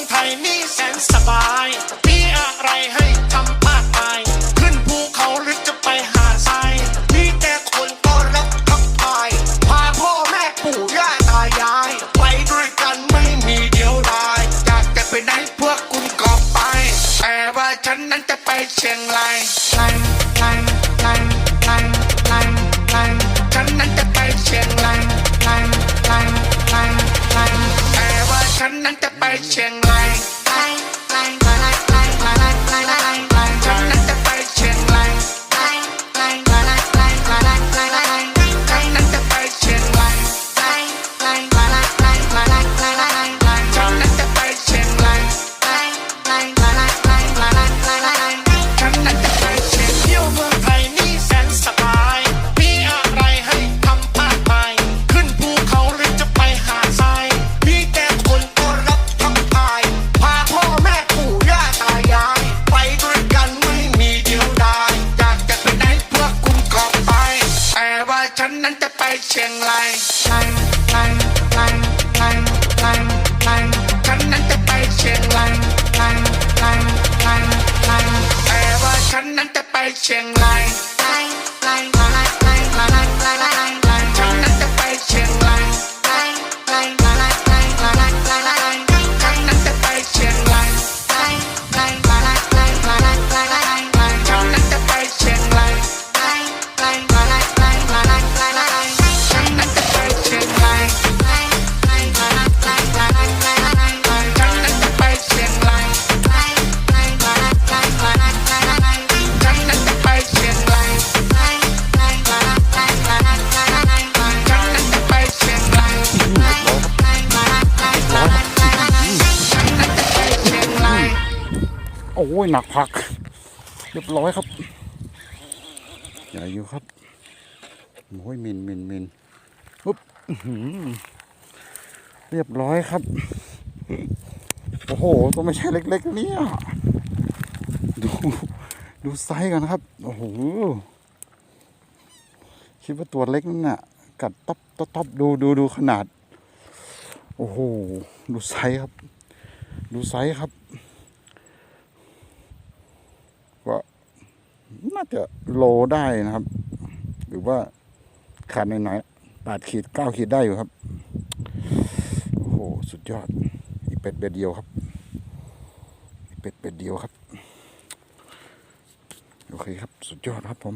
องไทยนี่แสนสบาย มีอะไรให้ทำมากมายขึ้นภูเขาหรือจะไปหาทราย มีแต่คนต้อนรับทักทาย พาพ่อแม่ปู่ย่าตายาย ไปด้วยกันไม่มีเดียวดายอยากจะไปไหนพวกคุณก็ไป แต่ว่าฉันนั้นจะไปเชียงรายรายรายรายรายรายรายฉันนั้นจะไปเชียงรายรายรายรายรายแต่ว่าฉันนั้นจะไปเชียงราย ฉันนั้นจะไปเชียงรายรายรายรายรายรายรายฉันนั้นจะไปเชียงรายรายรายรายรายแต่ว่าฉันนั้นจะไปเชียงราย อ้ยหนักผักเรียบร้อยครับใหญ่อยู่ครับโอ้ยมินมินมินปุ๊บเรียบร้อยครับ โอ้โหตัวไม่ใช่เล็กๆเนี่ยดูดูไซส์กันครับ โอ้โหคิดว่าตัวเล็กนั่นน่ะ กัดต๊อบต๊อบตอบดูดูดูขนาด โอ้โห ดูไซส์ครับ ดูไซส์ครับ ก็ น่าจะโลได้นะครับ หรือว่าขาดหน่อยๆแปดขีดเก้าขีดได้อยู่ครับ โอ้โห สุดยอด อีกเป็ดเป็ดเดียวครับ อีกเป็ดเป็ดเดียวครับ โอเคครับ สุดยอดครับผม